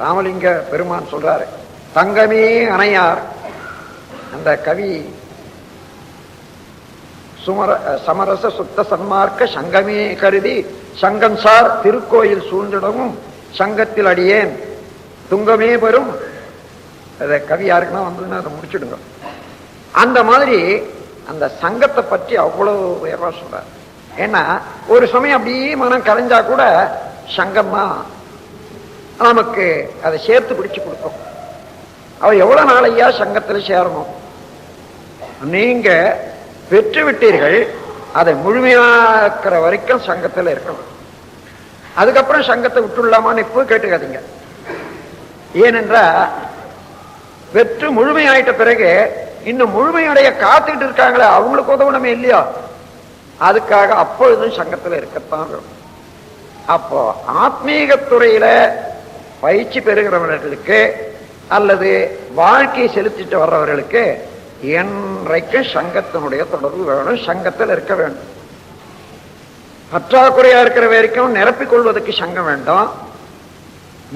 ராமலிங்க பெருமான் சொல்றாரு தங்கமே அணையார். அந்த கவி சுமர சமரச சுத்த சன்மார்க்க சங்கமே கருதி சங்கம் சார் திருக்கோயில் சூழ்ந்திடவும் சங்கத்தில் அடியேன். துங்கமே பெறும். அதை கவி யாருக்குன்னா வந்ததுன்னா அதை முடிச்சுடுங்க. அந்த மாதிரி அந்த சங்கத்தை பற்றி அவ்வளவு உயர்வா சொல்றார். ஏன்னா ஒரு சமயம் அப்படியே மனம் கலைஞ்சா கூட சங்கம் தான் நமக்கு அதை சேர்த்து பிடிச்சு கொடுக்கும். அவ எவ்வளவு நாளையா சங்கத்துல சேரணும்? நீங்க பெற்று விட்டீர்கள் அதை முழுமையாக்குற வரைக்கும் சங்கத்துல இருக்கணும். அதுக்கப்புறம் சங்கத்தை விட்டுள்ளாமான்னு இப்போ கேட்டுக்காதீங்க. ஏனென்றா பெற்று முழுமையாயிட்ட பிறகு இன்னும் முழுமையடைய காத்துக்கிட்டு இருக்காங்களே அவங்களுக்கு உதவணுமே இல்லையா? அதுக்காக அப்பொழுதும் சங்கத்துல இருக்கத்தான் வேணும். அப்போ ஆத்மீக துறையில பயிற்சி பெறுகிறவர்களுக்கு அல்லது வாழ்க்கையை செலுத்திட்டு வர்றவர்களுக்கு என்றைக்கும் சங்கத்தினுடைய தொடர்பு வேணும் சங்கத்தில் இருக்க வேண்டும். பற்றாக்குறையா இருக்கிற வரைக்கும் நிரப்பிக் கொள்வதற்கு சங்கம் வேண்டும்.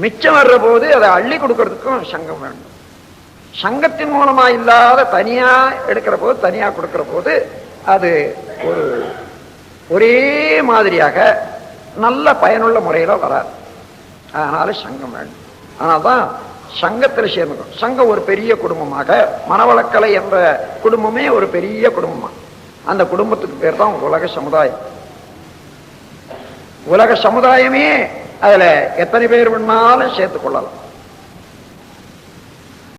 மிச்சம் வர்ற போது அதை அள்ளி கொடுக்கறதுக்கும் சங்கம் வேண்டும் சங்கத்தின் மூலமா இல்லாத தனியா எடுக்கிற போது தனியா கொடுக்கிற போது அது ஒரு ஒரே மாதிரியாக நல்ல பயனுள்ள முறையில வராது. அதனால சங்கம் வேண்டும் அதனால்தான் சங்கத்தில் சேர்ந்துக்கும் சங்கம் ஒரு பெரிய குடும்பமாக மனவளக்கலை என்ற குடும்பமே ஒரு பெரிய குடும்பமாக அந்த குடும்பத்துக்கு பேர் தான் உலக சமுதாயம். உலக சமுதாயமே அதுல எத்தனை பேர் வேணாலும் சேர்த்துக் கொள்ளலாம்.